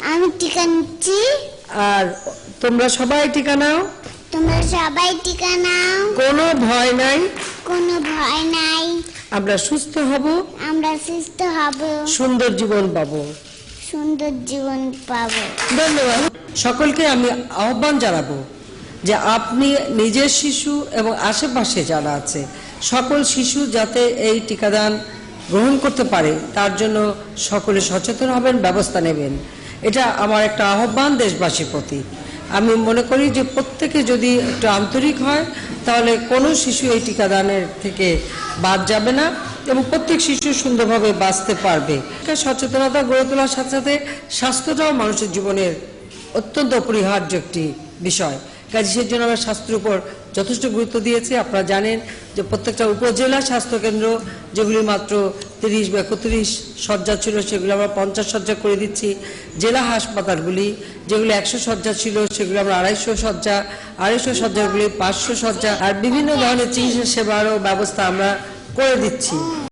আমি টিকা নিচ্ছি। আর তোমরা সবাই টিকা নাও। তোমরা সবাই টিকা নাও। কোনো ভয় নাই। কোনো ভয় নাই। আমরা সুস্থ হব। আমরা সুস্থ হব। সুন্দর জীবন পাবো। সুন্দর জীবন পাবো। ধন্যবাদ। সকলকে আমি আহ্বান জানাব যে আপনি নিজের শিশু এবং আশেপাশে যারা আছে সকল শিশু যাতে এই টিকাদান গ্রহণ করতে পারে তার জন্য সকলে সচেতন হবেন ব্যবস্থা নেবেন। এটা আমার একটা আহ্বান দেশবাসীর প্রতি। আমি মনে করি যে প্রত্যেকে যদি একটু আন্তরিক হয়, তাহলে কোনো শিশু এই টিকাদানের থেকে বাদ যাবে না এবং প্রত্যেক শিশু সুন্দরভাবে বাঁচতে পারবে। সচেতনতা গড়ে তোলার সাথে সাথে স্বাস্থ্যটাও মানুষের জীবনের অত্যন্ত অপরিহার্য একটি বিষয়। কাজে জন্য আমরা স্বাস্থ্যের উপর যথেষ্ট গুরুত্ব দিয়েছি। আপনারা জানেন যে প্রত্যেকটা উপজেলা স্বাস্থ্যকেন্দ্র, যেগুলি মাত্র তিরিশ বা একত্রিশ শয্যা ছিল, সেগুলো আমরা পঞ্চাশ শয্যা করে দিচ্ছি। জেলা হাসপাতালগুলি, যেগুলো একশো শয্যা ছিল, সেগুলো আমরা আড়াইশো শয্যা, আড়াইশো শয্যাগুলি, পাঁচশো শয্যা, আর বিভিন্ন ধরনের চিকিৎসা সেবারও ব্যবস্থা আমরা করে দিচ্ছি।